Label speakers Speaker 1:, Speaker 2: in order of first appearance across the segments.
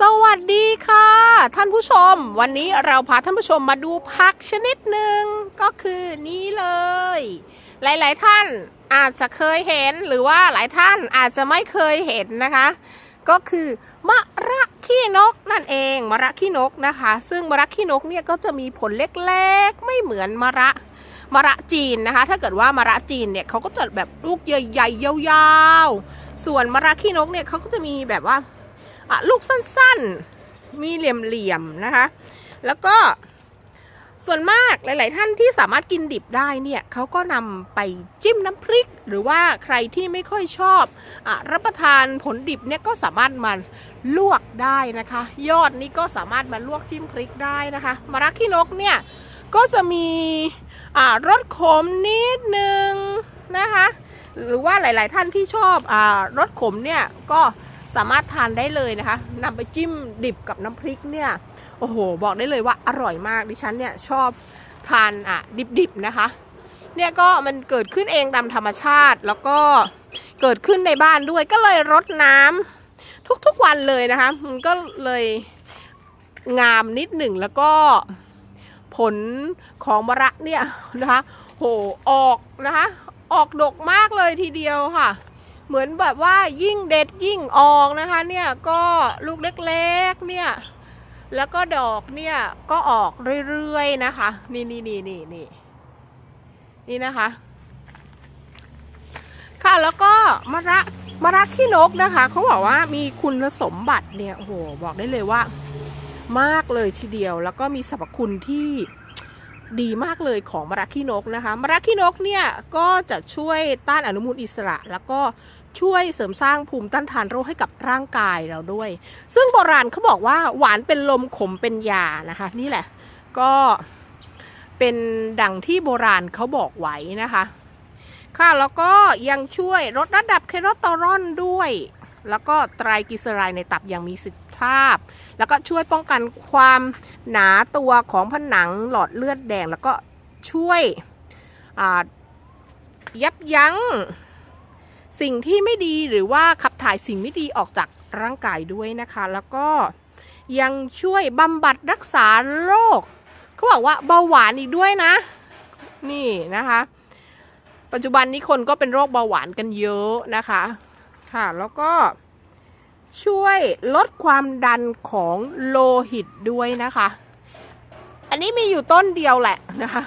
Speaker 1: สวัสดีค่ะ ท่านผู้ชม วันนี้เราพาท่านผู้ชมมาดูผักชนิดหนึ่งก็คือนี่เลย หลาย ๆ ท่านอาจจะเคยเห็นหรือว่าหลายท่านอาจจะไม่เคยเห็นนะคะ ก็คือมะระขี้นกนั่นเองมะระขี้นกนะคะ ซึ่งมะระขี้นกเนี่ยก็จะมีผลเล็ก ๆ ไม่เหมือนมะระมะระจีนนะคะ ถ้าเกิดว่ามะระจีนเนี่ยเขาก็จะแบบลูกใหญ่ๆยาวๆส่วนมะระขี้นกเนี่ยเขาก็จะมีแบบว่า อะลูกสั้นๆ มีเหลี่ยมๆนะคะ แล้วก็ส่วนมากหลาย ๆ ท่านที่สามารถกินดิบได้เนี่ยเขาก็นำไปจิ้มน้ำพริก หรือว่าใครที่ไม่ค่อยชอบอรับประทานผลดิบเนี่ยก็สามารถมาลวกได้นะคะ ยอดนี้ก็สามารถมาลวกจิ้มพริกได้นะคะมะระขี้นกเนี่ยก็จะมีรสขมนิดนึงนะคะ หรือว่าหลาย ๆ ท่านที่ชอบอรสขมเนี่ยก็ สามารถทานได้เลยนะคะนำไปจิ้มดิบกับน้ำพริกเนี่ยโอ้โห บอกได้เลยว่าอร่อยมากดิฉันเนี่ยชอบทานอะดิบๆนะคะ เนี่ยก็มันเกิดขึ้นเองตามธรรมชาติแล้วก็เกิดขึ้นในบ้านด้วยก็เลยรดน้ำทุกๆวันเลยนะคะมันก็เลยงามนิดหนึ่งแล้วก็ผลของมะระเนี่ยนะคะโหออกนะคะออกดกมากเลยทีเดียวค่ะ เหมือนแบบว่ายิ่งเด็ดยิ่งออกนะคะ เนี่ยก็ลูกเล็กๆเนี่ยแล้วก็ดอกเนี่ยก็ออกเรื่อยๆนะคะ นี่นี่นี่นี่นี่นี่นะคะ ค่ะแล้วก็มะระมะระขี้นกนะคะเขาบอกว่ามีคุณสมบัติเนี่ยโอ้โหบอกได้เลยว่า มากเลยทีเดียว แล้วก็มีสรรพคุณที่ดีมากเลยของมะระขี้นกนะคะมะระขี้นกเนี่ยก็จะช่วยต้านอนุมูลอิสระแล้วก็ ช่วยเสริมสร้างภูมิต้านทานโรคให้กับร่างกายเราด้วย ซึ่งโบราณเขาบอกว่าหวานเป็นลมขมเป็นยานะคะ นี่แหละ ก็เป็นดังที่โบราณเขาบอกไว้นะคะ ค่ะแล้วก็ยังช่วยลดระดับคอเลสเตอรอลด้วย แล้วก็ไตรกลีเซอไรด์ในตับอย่างมีสิทธิภาพ แล้วก็ช่วยป้องกันความหนาตัวของผนังหลอดเลือดแดง แล้วก็ช่วยยับยั้ง สิ่งที่ไม่ดีหรือว่าขับถ่ายสิ่งไม่ดีออกจากร่างกายด้วยนะคะ แล้วก็ยังช่วยบำบัดรักษาโรคเขาบอกว่าเบาหวานอีกด้วยนะ นี่นะคะ ปัจจุบันนี้คนก็เป็นโรคเบาหวานกันเยอะนะคะค่ะแล้วก็ช่วยลดความดันของโลหิตด้วยนะคะ อันนี้มีอยู่ต้นเดียวแหละนะคะ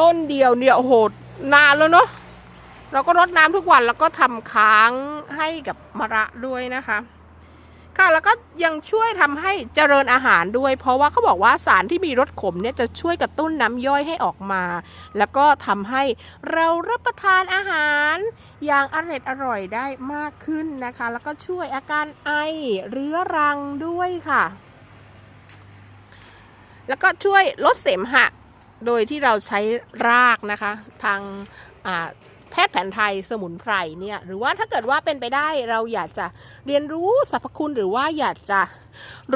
Speaker 1: ต้นเดียวเนี่ยโอ้โหนานแล้วเนาะ เราก็รดน้ำทุกวันแล้วก็ทำค้างให้กับมะระด้วยนะคะ ค่ะแล้วก็ยังช่วยทำให้เจริญอาหารด้วย เพราะว่าเขาบอกว่าสารที่มีรสขมเนี่ยจะช่วยกระตุ้นน้ำย่อยให้ออกมา แล้วก็ทำให้เรารับประทานอาหารอย่างอร่อยอร่อยได้มากขึ้นนะคะ แล้วก็ช่วยอาการไอเรื้อรังด้วยค่ะ แล้วก็ช่วยลดเสมหะโดยที่เราใช้รากนะคะ ทางอ่า แพทย์แผนไทยสมุนไพรเนี่ยหรือว่าถ้าเกิดว่าเป็นไปได้เราอยากจะเรียนรู้สรรพคุณหรือว่าอยากจะ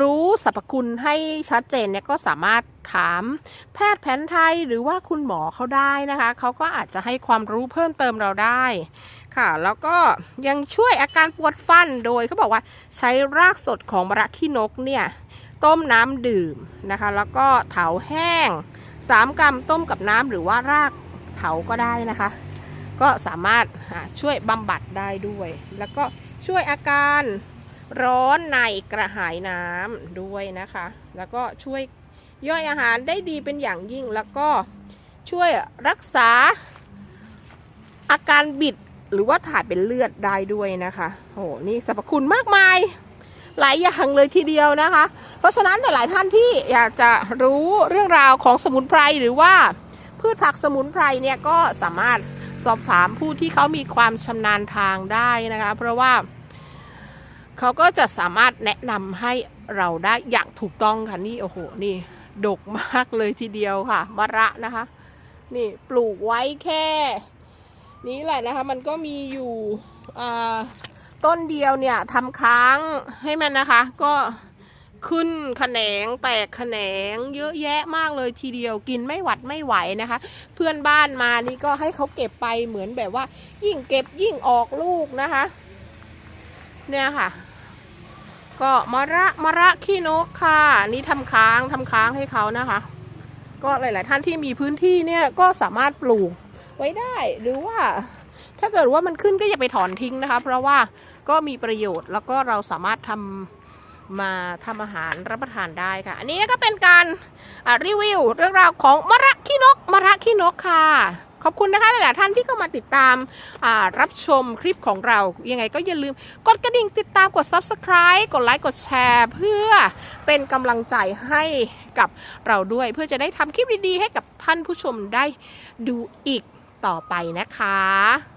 Speaker 1: รู้สรรพคุณให้ชัดเจนเนี่ยก็สามารถถามแพทย์แผนไทยหรือว่าคุณหมอเขาได้นะคะเขาก็อาจจะให้ความรู้เพิ่มเติมเราได้ค่ะ แล้วก็ยังช่วยอาการปวดฟันโดยเขาบอกว่าใช้รากสดของมะระขี้นกเนี่ยต้มน้ำดื่มนะคะ แล้วก็เถาแห้ง 3กรัมต้มกับน้ำหรือว่ารากเถาก็ได้นะคะ ก็สามารถช่วยบำบัดได้ด้วย แล้วก็ช่วยอาการร้อนในกระหายน้ำด้วยนะคะ แล้วก็ช่วยย่อยอาหารได้ดีเป็นอย่างยิ่ง แล้วก็ช่วยรักษาอาการบิดหรือว่าถ่ายเป็นเลือดได้ด้วยนะคะโอ้โหนี่สรรพคุณมากมาย หลายอย่างเลยทีเดียวนะคะ เพราะฉะนั้นหลายๆท่านที่อยากจะรู้เรื่องราวของสมุนไพรหรือว่าพืชผักสมุนไพรเนี่ยก็สามารถ สอบถามผู้ที่เขามีความชำนาญทางได้นะคะ เพราะว่าเขาก็จะสามารถแนะนำให้เราได้อย่างถูกต้องค่ะนี่โอ้โหนี่ดกมากเลยทีเดียวค่ะมะระนะคะ นี่ปลูกไว้แค่ นี้แหละนะคะ มันก็มีอยู่ต้นเดียวเนี่ยทำค้างให้มันนะคะ ก็ ขึ้นแขนงแตกแขนงเยอะแยะมากเลยทีเดียวกินไม่หวัดไม่ไหวนะคะ เพื่อนบ้านมานี่ก็ให้เขาเก็บไปเหมือนแบบว่า ยิ่งเก็บยิ่งออกลูกนะคะ เนี่ยค่ะ ก็มะระมะระขี้นกค่ะ นี่ทำค้างทำค้างให้เขานะคะ ก็หลาย ๆ ท่านที่มีพื้นที่เนี่ยก็สามารถปลูกไว้ได้หรือว่าถ้าเกิดว่ามันขึ้นก็อย่าไปถอนทิ้งนะคะ เพราะว่าก็มีประโยชน์แล้วก็เราสามารถทำ มาทำอาหารรับประทานได้ค่ะ อันนี้ก็เป็นการรีวิวเรื่องราวของมะระขี้นกมะระขี้นกค่ะ ขอบคุณนะคะหลายท่านที่เข้ามาติดตามรับชมคลิปของเรา ยังไงก็อย่าลืมกดกระดิ่งติดตามกด Subscribe กดไลค์กดแชร์เพื่อเป็นกำลังใจให้กับเราด้วย เพื่อจะได้ทำคลิปดีๆ ให้กับท่านผู้ชมได้ดูอีกต่อไปนะคะ